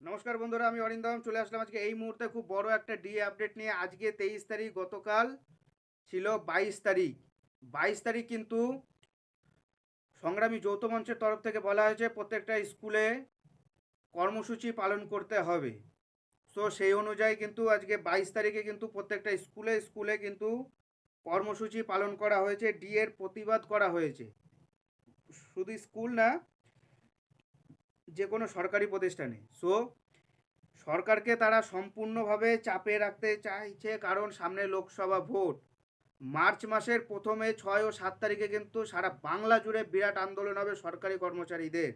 নমস্কার বন্ধুরা, আমি অরিন্দম, চলে আসলাম আজকে এই মুহূর্তে খুব বড় একটা ডিএ আপডেট নিয়ে। আজকে তেইশ তারিখ, গতকাল ছিল বাইশ তারিখ। বাইশ তারিখ কিন্তু সংগ্রামী যৌথ মঞ্চের তরফ থেকে বলা হয়েছে, প্রত্যেকটা স্কুলে কর্মসূচি পালন করতে হবে। তো সেই অনুযায়ী কিন্তু আজকে বাইশ তারিখে কিন্তু প্রত্যেকটা স্কুলে স্কুলে কিন্তু কর্মসূচি পালন করা হয়েছে। ডিএর প্রতিবাদ করা হয়েছে। শুধু স্কুল না যে কোনো সরকারি প্রতিষ্ঠানে। সো সরকারকে তারা সম্পূর্ণভাবে চাপে রাখতে চাইছে কারণ সামনে লোকসভা ভোট। মার্চ মাসের প্রথমে ছয় ও সাত তারিখে কিন্তু সারা বাংলা জুড়ে বিরাট আন্দোলন হবে সরকারি কর্মচারীদের।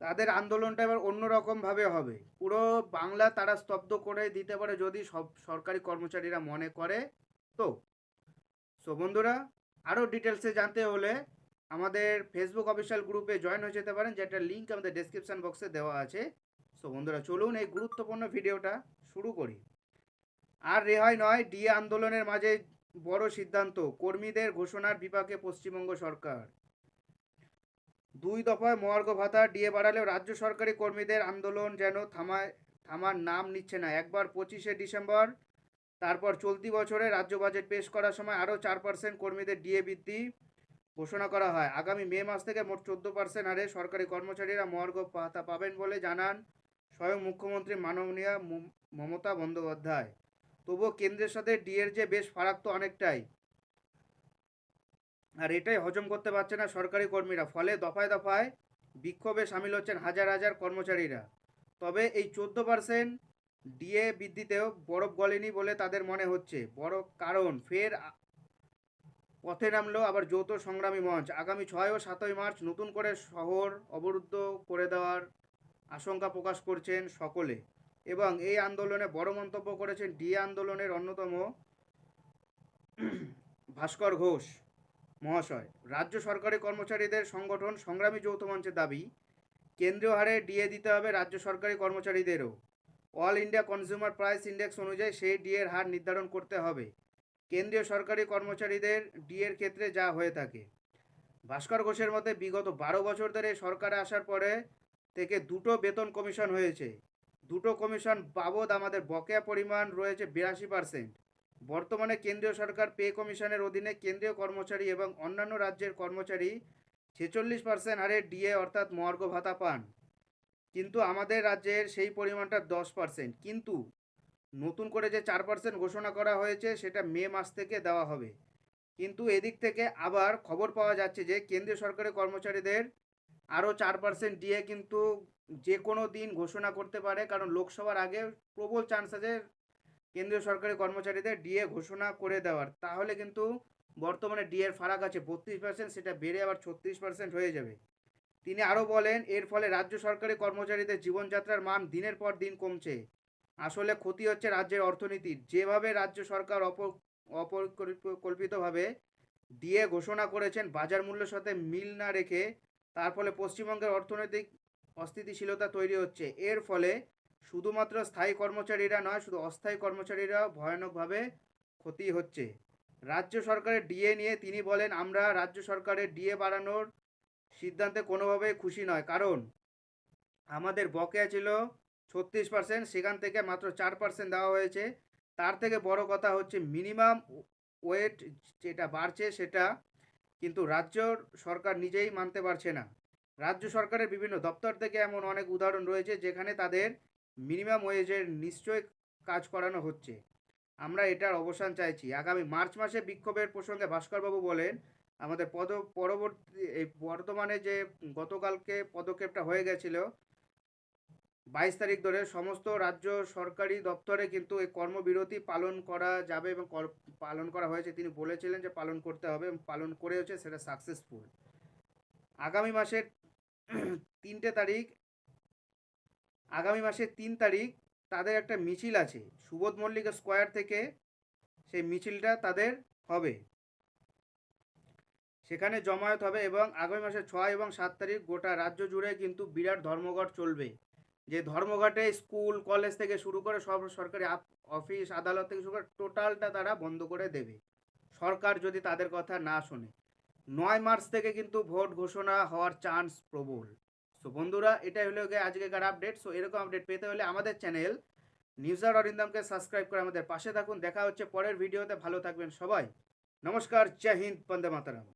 তাদের আন্দোলনটা এবার অন্যরকমভাবে হবে। পুরো বাংলা তারা স্তব্ধ করে দিতে পারে যদি সব সরকারি কর্মচারীরা মনে করে। তো সো বন্ধুরা, আরও ডিটেলসে জানতে হলে আমাদের ফেসবুক অফিসিয়াল গ্রুপে জয়েন হয়ে যেতে পারেন, যেটার লিঙ্ক আমাদের ডেসক্রিপশন বক্সে দেওয়া আছে। সো বন্ধুরা, চলুন এই গুরুত্বপূর্ণ ভিডিওটা শুরু করি। আর রেহাই নয়, ডিএ আন্দোলনের মাঝে বড় সিদ্ধান্ত, কর্মীদের ঘোষণার বিপাকে পশ্চিমবঙ্গ সরকার। দুই দফায় মহার্ঘ ভাতা ডিএ বাড়ালেও রাজ্য সরকারি কর্মীদের আন্দোলন যেন থামায় থামার নাম নিচ্ছে না। একবার পঁচিশে ডিসেম্বর, তারপর চলতি বছরে রাজ্য বাজেট পেশ করার সময় আরও চার পার্সেন্ট কর্মীদের ডিএ বৃদ্ধি ঘোষণা করা হয়। আগামী মে মাস থেকে মোট চোদ্দ পার্সেন্ট হারে সরকারি কর্মচারীরা মহার্ঘ ভাতা পাবেন বলে জানান স্বয়ং মুখ্যমন্ত্রী মাননীয় মম- মমতা বন্দ্যোপাধ্যায়। তবুও কেন্দ্রের সাথে ডিএর যে বেশ ফারাক তো অনেকটাই। আর এটাই হজম করতে পারছে না সরকারি কর্মীরা। ফলে দফায় দফায় বিক্ষোভে সামিল হচ্ছেন হাজার হাজার কর্মচারীরা। তবে এই চোদ্দ পার্সেন্ট ডিএ বৃদ্ধিতেও বরফ গলেনি বলে তাদের মনে হচ্ছে। বড় কারণ, ফের পথে নামলো, আবার যৌথ সংগ্রামী মঞ্চ। আগামী ছয় ও সাতই মার্চ নতুন করে শহর অবরুদ্ধ করে দেওয়ার আশঙ্কা প্রকাশ করছেন সকলে এবং এই আন্দোলনে বড় মন্তব্য করেছেন ডিএ আন্দোলনের অন্যতম ভাস্কর ঘোষ মহাশয়। রাজ্য সরকারি কর্মচারীদের সংগঠন সংগ্রামী যৌথ মঞ্চের দাবি, কেন্দ্রীয় হারে ডিএ দিতে হবে রাজ্য সরকারি কর্মচারীদেরও। All India consumer price index অনুযায়ী সেই ডিএর হার নির্ধারণ করতে হবে। কেন্দ্রীয় সরকারি কর্মচারীদের ডিএর ক্ষেত্রে যা হয়ে থাকে। ভাস্কর ঘোষের মতে, বিগত বারো বছর ধরে সরকারে আসার পরে থেকে দুটো বেতন কমিশন হয়েছে। দুটো কমিশন বাবদ আমাদের বকেয়া পরিমাণ রয়েছে বিরাশি পার্সেন্ট। বর্তমানে কেন্দ্রীয় সরকার পে কমিশনের অধীনে কেন্দ্রীয় কর্মচারী এবং অন্যান্য রাজ্যের কর্মচারী ছেচল্লিশ পার্সেন্ট হারে ডিএ অর্থাৎ মর্গ ভাতা পান। কিন্তু আমাদের রাজ্যের সেই পরিমাণটা দশ পার্সেন্ট। কিন্তু নতুন করে যে চার পার্সেন্ট ঘোষণা করা হয়েছে, সেটা মে মাস থেকে দেওয়া হবে। কিন্তু এদিক থেকে আবার খবর পাওয়া যাচ্ছে যে, কেন্দ্রীয় সরকারের কর্মচারীদের আরও চার পার্সেন্ট দিয়ে কিন্তু যে কোনো দিন ঘোষণা করতে পারে। কারণ লোকসভার আগে প্রবল চান্স আছে কেন্দ্রীয় সরকারি কর্মচারীদের ডিএ ঘোষণা করে দেওয়ার। তাহলে কিন্তু বর্তমানে ডিএর ফারাক আছে, বত্রিশ পার্সেন্ট সেটা বেড়ে আবার ছত্রিশ পার্সেন্ট হয়ে যাবে। তিনি আরও বলেন, এর ফলে রাজ্য সরকারি কর্মচারীদের জীবনযাত্রার মান দিনের পর দিন কমছে। আসলে ক্ষতি হচ্ছে রাজ্যের অর্থনীতির যেভাবে রাজ্য সরকার অপ, অপরিকল্পিতভাবে ডিএ ঘোষণা করেছেন, বাজার মূল্যের সাথে মিল না রেখে, তার ফলে পশ্চিমবঙ্গের অর্থনৈতিক অস্থিতিশীলতা তৈরি হচ্ছে। এর ফলে শুধুমাত্র স্থায়ী কর্মচারীরা নয়, শুধু অস্থায়ী কর্মচারীরাও ভয়ানকভাবে ক্ষতি হচ্ছে। রাজ্য সরকারের ডিএ নিয়ে তিনি বলেন, আমরা রাজ্য সরকারের ডিএ বাড়ানোর সিদ্ধান্তে কোনোভাবেই খুশি নয়। কারণ আমাদের বকেয়া ছিল ছত্রিশ পার্সেন্ট সেখান থেকে মাত্র চার পার্সেন্ট দেওয়া হয়েছে। তার থেকে বড় কথা হচ্ছে মিনিমাম ওয়েট যেটা বাড়ছে সেটা কিন্তু রাজ্য সরকার নিজেই মানতে পারছে না। রাজ্য সরকারের বিভিন্ন দপ্তর থেকে এমন অনেক উদাহরণ রয়েছে যেখানে তাদের মিনিমাম ওয়েজের নিশ্চয় কাজ করানো হচ্ছে। আমরা এটার অবসান চাইছি। আগামী মার্চ মাসে বিক্ষোভের প্রসঙ্গে ভাস্করবাবু বলেন, আমাদের পদ, পরবর্তী, এই বর্তমানে যে গতকালকে পদক্ষেপটা হয়ে গেছিল বাইশ তারিখ ধরে সমস্ত রাজ্য সরকারি দপ্তরে কিন্তু এই কর্মবিরতি পালন করা যাবে এবং কর- পালন করা হয়েছে। তিনি বলেছিলেন যে পালন করতে হবে এবং পালন করেওছে সেটা সাকসেসফুল আগামী মাসের তিনটে তারিখ, আগামী মাসের তিন তারিখ তাদের একটা মিছিল আছে। সুবোধ মল্লিক স্কোয়ার থেকে সেই মিছিলটা তাদের হবে। সেখানে জমায়েত হবে এবং আগামী মাসের ছয় এবং সাত তারিখ গোটা রাজ্য জুড়ে কিন্তু বিরাট ধর্মঘট চলবে। যে ধর্মঘটে স্কুল, কলেজ থেকে শুরু করে সব সরকারি অফিস, আদালত থেকে শুরু করে টোটালটা তারা বন্ধ করে দেবে। সরকার যদি তাদের কথা না শোনে। নয় মার্চ থেকে কিন্তু ভোট ঘোষণা হওয়ার চান্স প্রবল। সো বন্ধুরা, এটাই হলো গিয়ে আজকেকার আপডেট। সো এরকম আপডেট পেতে হলে আমাদের চ্যানেল নিউজার অরিন্দমকে সাবস্ক্রাইব করে আমাদের পাশে থাকুন। দেখা হচ্ছে পরের ভিডিওতে। ভালো থাকবেন সবাই। নমস্কার। জয় হিন্দ। বন্দে মাতারাম।